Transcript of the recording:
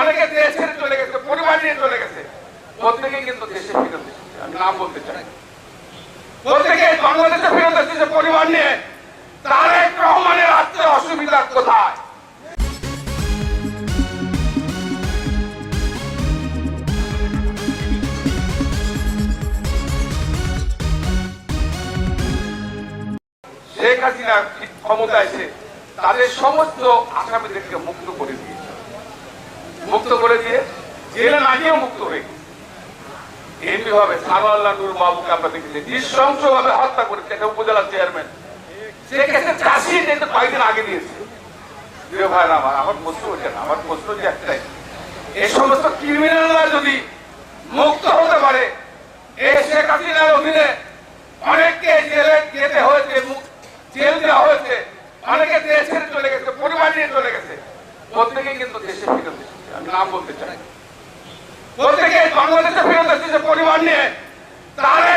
অনেকে দেশ চলে গেছে, পরিবার নিয়ে চলে গেছে। প্রত্যেকে কিন্তু দেশে আমি নাম বলতে চাই। প্রত্যেকে বাংলাদেশে ফেরত এসেছে পরিবার নিয়ে। তারেক রহমানের অসুবিধা কোথায়? শেখ হাসিনা ক্ষমতা এসে তাদের সমস্ত আসামিদেরকে মুক্ত করে করে দিয়ে জেলে না মুক্ত হয়ে গেছে এমনি ভাবে সারোয়াল্লাহ নুর বাবুকে আমরা দেখেছি নৃশংস ভাবে হত্যা করেছে এটা উপজেলা চেয়ারম্যান এই সমস্ত যদি মুক্ত হতে পারে এই শেখ হাসিনার অনেককে জেলে যেতে হয়েছে থেকে কিন্তু দেশে ফেরত এসেছে, আমি নাম বলতে চাই। প্রত্যেকে বাংলাদেশে ফেরত এসেছে পরিবার নিয়ে। তারা